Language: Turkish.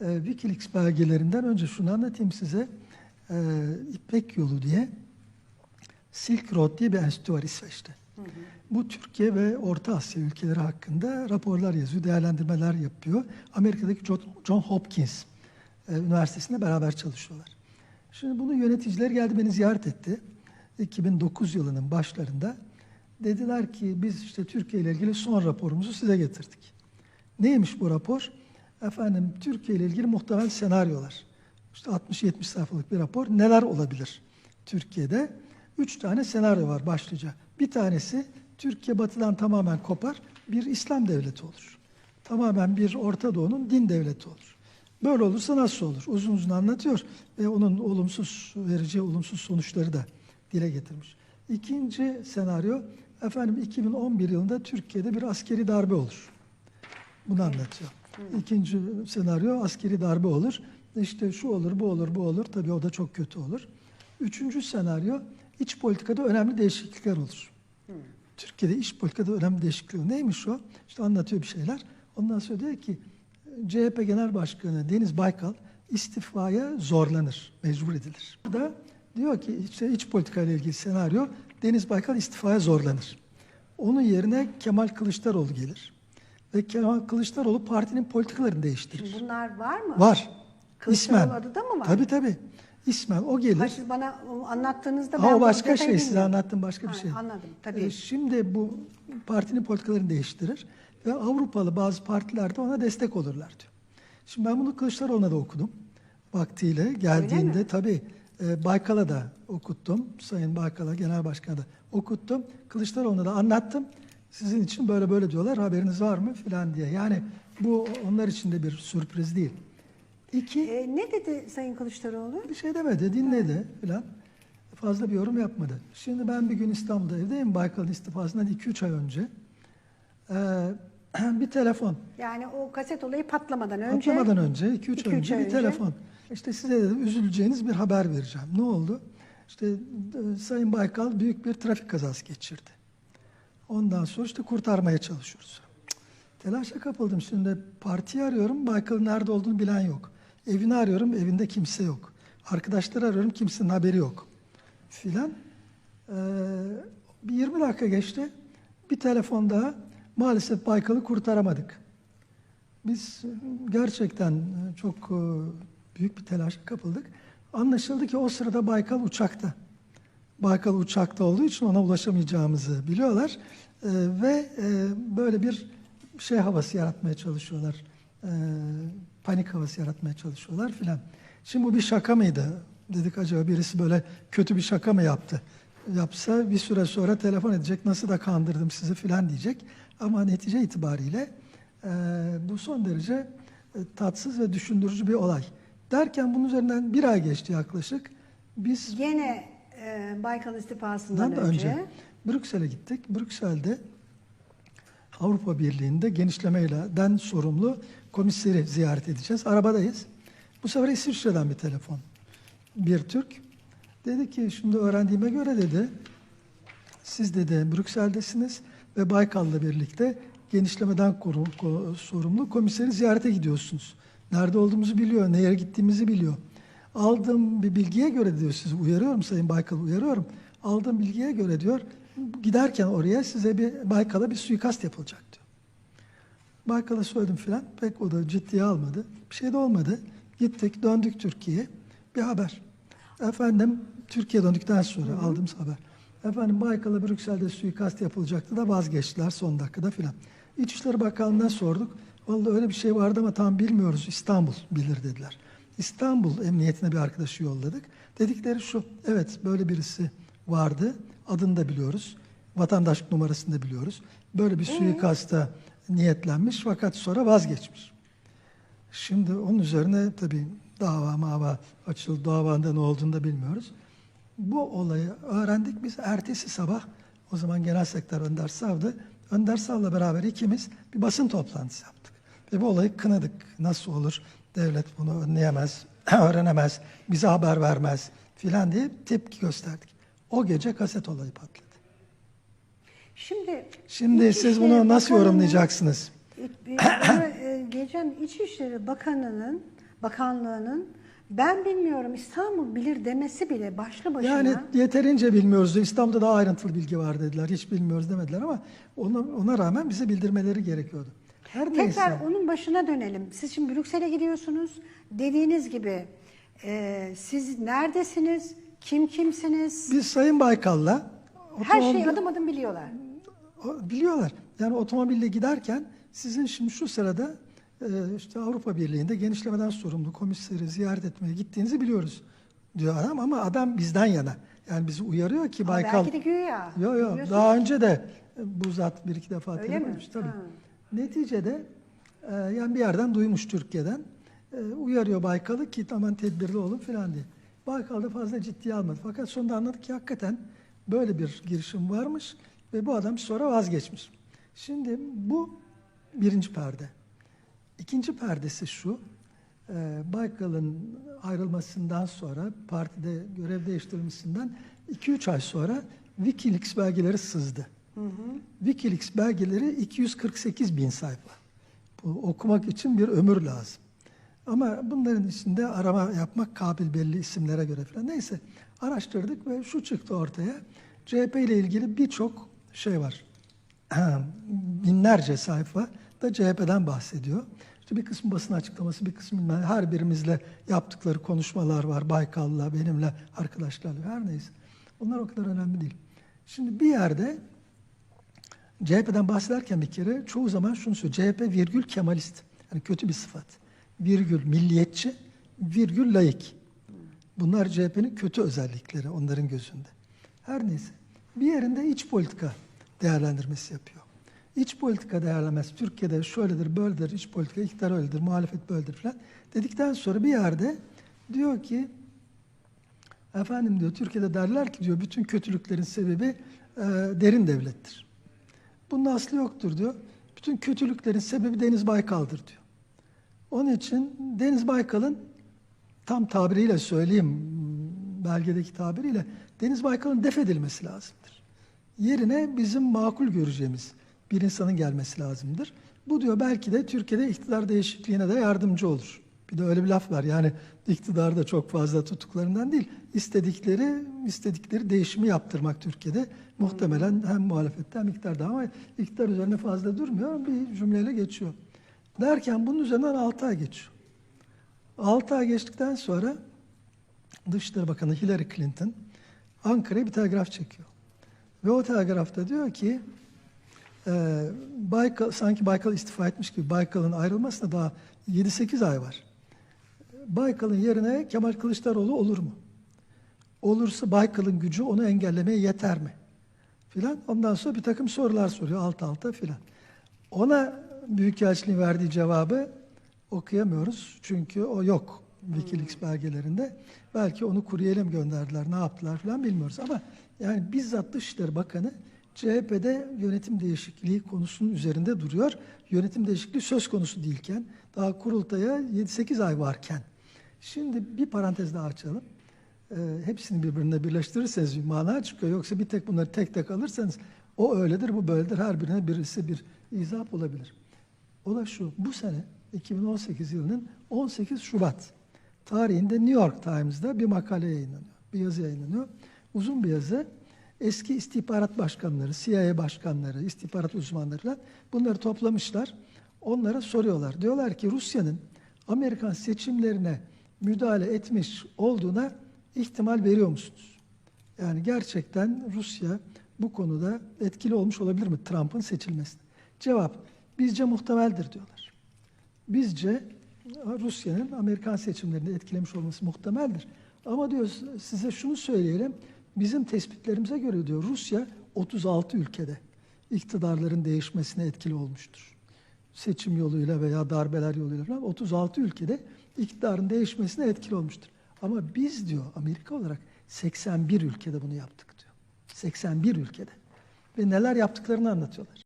e, Wikileaks belgelerinden önce şunu anlatayım size. E, İpek Yolu diye Silk Road diye bir enstitü var İsveç'te. Bu Türkiye ve Orta Asya ülkeleri hakkında raporlar yazıyor, değerlendirmeler yapıyor. Amerika'daki John- John Hopkins e, Üniversitesi'nde beraber çalışıyorlar. Şimdi bunun yöneticileri geldi beni ziyaret etti. 2009 yılının başlarında. Dediler ki biz işte Türkiye ile ilgili son raporumuzu size getirdik. Neymiş bu rapor? Efendim Türkiye ile ilgili muhtemel senaryolar. İşte 60-70 sayfalık bir rapor. Neler olabilir Türkiye'de? Üç tane senaryo var başlıca. Bir tanesi Türkiye batıdan tamamen kopar, bir İslam devleti olur. Tamamen bir Orta Doğu'nun din devleti olur. Böyle olursa nasıl olur? Uzun uzun anlatıyor ve onun olumsuz vereceği olumsuz sonuçları da dile getirmiş. İkinci senaryo, efendim 2011 yılında Türkiye'de bir askeri darbe olur. Bunu anlatıyor. İkinci senaryo askeri darbe olur. İşte şu olur, bu olur, bu olur. Tabii o da çok kötü olur. Üçüncü senaryo iç politikada önemli değişiklikler olur. Türkiye'de iç politikada önemli değişiklikler. Neymiş o? İşte anlatıyor bir şeyler. Ondan sonra diyor ki CHP Genel Başkanı Deniz Baykal istifaya zorlanır, mecbur edilir. Burada diyor ki işte iç politika ile ilgili senaryo Deniz Baykal istifaya zorlanır. Onun yerine Kemal Kılıçdaroğlu gelir. Ve Kemal Kılıçdaroğlu partinin politikalarını değiştirir. Şimdi bunlar var mı? Var. Kılıçdaroğlu İsmen. adı da mı var? Tabii tabii. İsmen o gelir. Ha, siz bana o anlattığınızda Ha, ben o bu başka şey. Size bilmiyorum. anlattığım başka bir Ha, şey. Anladım tabii. Ee, şimdi bu partinin politikalarını değiştirir ve Avrupalı bazı partiler de ona destek olurlar diyor. Şimdi ben bunu Kılıçdaroğlu'na da okudum. Vaktiyle geldiğinde tabii e, Baykal'a da okuttum. Sayın Baykal'a, Genel Başkan'a da okuttum. Kılıçdaroğlu'na da anlattım. Sizin için böyle böyle diyorlar haberiniz var mı filan diye. Yani bu onlar için de bir sürpriz değil. İki, Ee, ne dedi Sayın Kılıçdaroğlu? bir şey demedi, dinledi filan. Fazla bir yorum yapmadı. Şimdi ben bir gün İstanbul'da evdeyim Baykal'ın istifasından 2-3 ay önce. Ee, bir telefon. Yani o kaset olayı patlamadan önce. Patlamadan önce, 2-3 iki, üç ay önce ay bir önce. telefon. İşte size dedim üzüleceğiniz bir haber vereceğim. Ne oldu? İşte e, Sayın Baykal büyük bir trafik kazası geçirdi. Ondan sonra işte kurtarmaya çalışıyoruz. Telaşa kapıldım. Şimdi partiyi arıyorum, Baykal'ın nerede olduğunu bilen yok. Evini arıyorum, evinde kimse yok. Arkadaşları arıyorum, kimsenin haberi yok. Filan. Ee, bir 20 dakika geçti. Bir telefon daha. Maalesef Baykal'ı kurtaramadık. Biz gerçekten çok e, büyük bir telaşa kapıldık. Anlaşıldı ki o sırada Baykal uçakta. Baykal uçakta olduğu için ona ulaşamayacağımızı biliyorlar. E, ve e, böyle bir şey havası yaratmaya çalışıyorlar. E, panik havası yaratmaya çalışıyorlar filan. Şimdi bu bir şaka mıydı? Dedik acaba birisi böyle kötü bir şaka mı yaptı? Yapsa bir süre sonra telefon edecek, nasıl da kandırdım sizi filan diyecek. Ama netice itibariyle e, bu son derece e, tatsız ve düşündürücü bir olay. Derken bunun üzerinden bir ay geçti yaklaşık. Biz Gene e, Baykal istifasından önce. önce Brüksel'e gittik. Brüksel'de Avrupa Birliği'nde genişlemeyle den sorumlu komiseri ziyaret edeceğiz. Arabadayız. Bu sefer İsviçre'den bir telefon. Bir Türk. Dedi ki şimdi öğrendiğime göre dedi siz dedi Brüksel'desiniz ve Baykal'la birlikte genişlemeden koru- ko- sorumlu komiseri ziyarete gidiyorsunuz. Nerede olduğumuzu biliyor, nereye gittiğimizi biliyor. Aldığım bir bilgiye göre diyor sizi uyarıyorum Sayın Baykal uyarıyorum. Aldığım bilgiye göre diyor giderken oraya size bir Baykal'a bir suikast yapılacak diyor. Baykal'a söyledim filan. Pek o da ciddiye almadı. Bir şey de olmadı. Gittik, döndük Türkiye'ye. Bir haber. Efendim, Türkiye döndükten sonra aldığımız haber. Efendim Baykal'a Brüksel'de suikast yapılacaktı da vazgeçtiler son dakikada filan. İçişleri Bakanlığı'na sorduk. Vallahi öyle bir şey vardı ama tam bilmiyoruz. İstanbul bilir dediler. İstanbul Emniyetine bir arkadaşı yolladık. Dedikleri şu, evet böyle birisi vardı. Adını da biliyoruz. Vatandaşlık numarasını da biliyoruz. Böyle bir suikasta niyetlenmiş fakat sonra vazgeçmiş. Şimdi onun üzerine tabii dava mava açıldı, davanda ne olduğunu da bilmiyoruz. Bu olayı öğrendik biz ertesi sabah, o zaman Genel Sekreter Önder Sav'dı. Önder Sav'la beraber ikimiz bir basın toplantısı yaptık. Ve bu olayı kınadık. Nasıl olur, devlet bunu önleyemez, öğrenemez, bize haber vermez filan diye tepki gösterdik. O gece kaset olayı patladı. Şimdi Şimdi siz bunu nasıl Bakanı'nın- yorumlayacaksınız? Bunu, e, geçen İçişleri Bakanı'nın Bakanlığı'nın ben bilmiyorum İstanbul bilir demesi bile başlı başına Yani yeterince bilmiyoruz. İstanbul'da daha ayrıntılı bilgi var dediler. Hiç bilmiyoruz demediler ama ona, ona rağmen bize bildirmeleri gerekiyordu. Her neyse. tekrar onun başına dönelim. Siz şimdi Brüksel'e gidiyorsunuz. Dediğiniz gibi e, siz neredesiniz? Kim kimsiniz? Biz Sayın Baykal'la Her şeyi adım adım biliyorlar. O- biliyorlar. Yani otomobille giderken sizin şimdi şu sırada e, işte Avrupa Birliği'nde genişlemeden sorumlu komiseri ziyaret etmeye gittiğinizi biliyoruz diyor adam ama adam bizden yana. Yani bizi uyarıyor ki Ama Baykal. belki de güya. Yok yok daha önce de bu zat bir iki defa Öyle telefon mi? etmiş tabii. Ha. Neticede e, yani bir yerden duymuş Türkiye'den e, uyarıyor Baykal'ı ki aman tedbirli olun filan diye. Baykal da fazla ciddiye almadı. Fakat sonunda anladık ki hakikaten böyle bir girişim varmış ve bu adam sonra vazgeçmiş. Şimdi bu birinci perde. İkinci perdesi şu, e, Baykal'ın ayrılmasından sonra, partide görev değiştirilmesinden 2-3 ay sonra Wikileaks belgeleri sızdı. Wikileaks belgeleri 248 bin sayfa. Bu okumak için bir ömür lazım. Ama bunların içinde arama yapmak kabil belli isimlere göre falan. Neyse araştırdık ve şu çıktı ortaya. CHP ile ilgili birçok şey var. Binlerce sayfa da CHP'den bahsediyor. İşte bir kısmı basın açıklaması, bir kısmı bilmem, her birimizle yaptıkları konuşmalar var. Baykal'la, benimle, arkadaşlarla her neyse. Onlar o kadar önemli değil. Şimdi bir yerde CHP'den bahsederken bir kere çoğu zaman şunu söylüyor. CHP virgül Kemalist. Yani kötü bir sıfat. Virgül milliyetçi, virgül laik. Bunlar CHP'nin kötü özellikleri onların gözünde. Her neyse. Bir yerinde iç politika değerlendirmesi yapıyor. İç politika değerlenmesi Türkiye'de şöyledir, böyledir, iç politika, iktidar öyledir, muhalefet böyledir falan. Dedikten sonra bir yerde diyor ki efendim diyor Türkiye'de derler ki diyor bütün kötülüklerin sebebi e, derin devlettir. Bunun aslı yoktur diyor. Bütün kötülüklerin sebebi Deniz Baykal'dır diyor. Onun için Deniz Baykal'ın tam tabiriyle söyleyeyim, belgedeki tabiriyle Deniz Baykal'ın def edilmesi lazımdır. Yerine bizim makul göreceğimiz bir insanın gelmesi lazımdır. Bu diyor belki de Türkiye'de iktidar değişikliğine de yardımcı olur. Bir de öyle bir laf var yani iktidarda çok fazla tutuklarından değil, istedikleri istedikleri değişimi yaptırmak Türkiye'de muhtemelen hem muhalefette hem iktidarda ama iktidar üzerine fazla durmuyor bir cümleyle geçiyor. Derken bunun üzerinden 6 ay geçiyor. 6 ay geçtikten sonra Dışişleri Bakanı Hillary Clinton Ankara'ya bir telgraf çekiyor. Ve o telgrafta diyor ki e, Baykal, sanki Baykal istifa etmiş gibi Baykal'ın ayrılmasına daha 7-8 ay var. Baykal'ın yerine Kemal Kılıçdaroğlu olur mu? Olursa Baykal'ın gücü onu engellemeye yeter mi? Filan. Ondan sonra bir takım sorular soruyor alt alta filan. Ona Büyükelçiliğin verdiği cevabı okuyamıyoruz. Çünkü o yok Wikileaks belgelerinde. Belki onu kuryeyle mi gönderdiler, ne yaptılar falan bilmiyoruz. Ama yani bizzat Dışişleri Bakanı CHP'de yönetim değişikliği konusunun üzerinde duruyor. Yönetim değişikliği söz konusu değilken, daha kurultaya 7-8 ay varken. Şimdi bir parantez daha açalım. Ee, hepsini birbirine birleştirirseniz bir mana çıkıyor. Yoksa bir tek bunları tek tek alırsanız o öyledir, bu böyledir. Her birine birisi bir izah olabilir. O da şu, bu sene 2018 yılının 18 Şubat tarihinde New York Times'da bir makale yayınlanıyor. Bir yazı yayınlanıyor. Uzun bir yazı. Eski istihbarat başkanları, CIA başkanları, istihbarat uzmanları falan bunları toplamışlar. Onlara soruyorlar. Diyorlar ki Rusya'nın Amerikan seçimlerine müdahale etmiş olduğuna ihtimal veriyor musunuz? Yani gerçekten Rusya bu konuda etkili olmuş olabilir mi Trump'ın seçilmesine? Cevap, bizce muhtemeldir diyorlar. Bizce Rusya'nın Amerikan seçimlerini etkilemiş olması muhtemeldir. Ama diyor size şunu söyleyelim, bizim tespitlerimize göre diyor Rusya 36 ülkede iktidarların değişmesine etkili olmuştur. Seçim yoluyla veya darbeler yoluyla falan 36 ülkede iktidarın değişmesine etkili olmuştur. Ama biz diyor Amerika olarak 81 ülkede bunu yaptık diyor. 81 ülkede. Ve neler yaptıklarını anlatıyorlar.